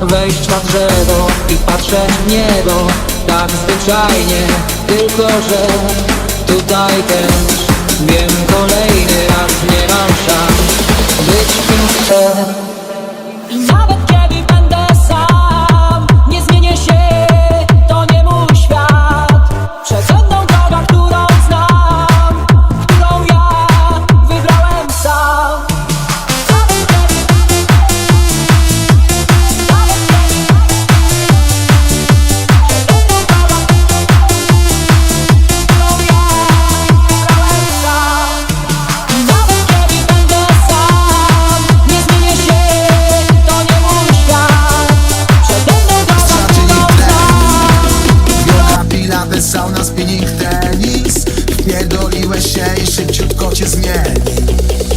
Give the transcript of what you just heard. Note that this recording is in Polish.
wejść na drzewo i patrzeć w niebo Tak zwyczajnie, tylko że tutaj też Wiem kolejny raz nie mam szans. Być kim chcę pilates, sauna, spinning, tenis. Wpierdoliłeś się i szybciutko cię zmieni